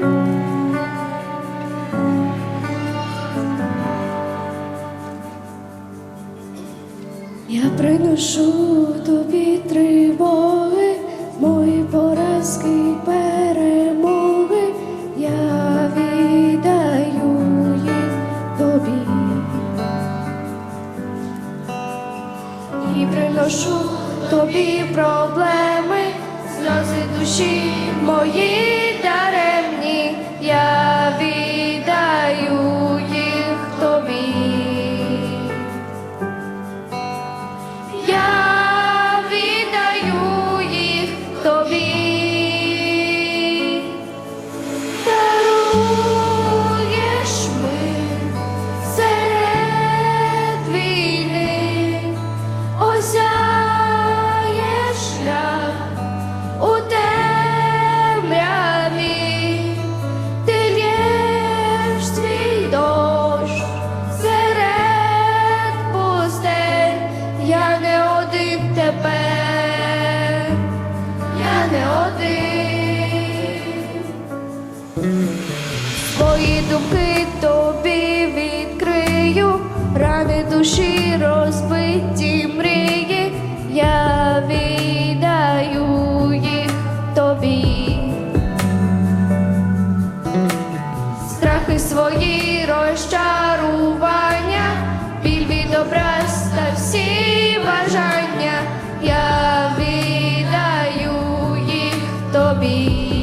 Я приношу тобі три боги, мої поразки перемоги, я віддаю їх тобі і приношу тобі проблеми, сльози душі мої. душі розбиті мрії, я віддаю їх тобі, страхи свої розчарування, біль від образ та всі бажання, я віддаю їх тобі.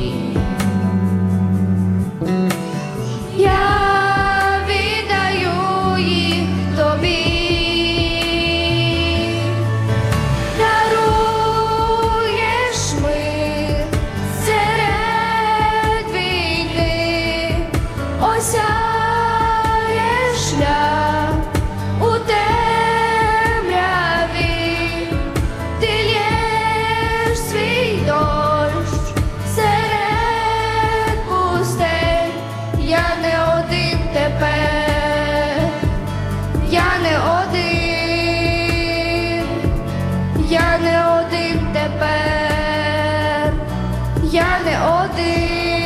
я не один.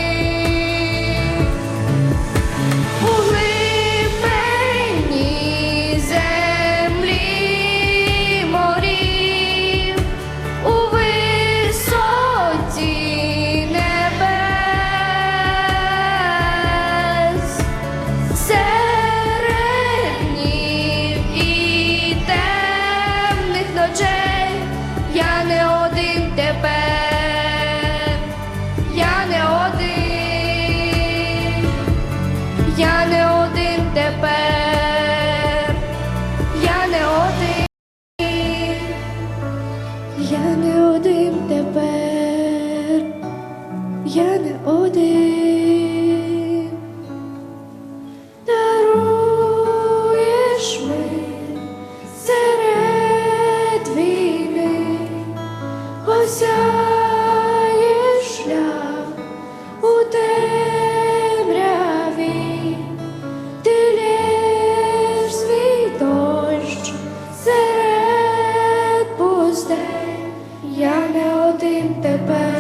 я не один, даруєш ми, серед війни, осяєш шлях у темряві, ти лєш свій дощ серед пустей, я не один тепер.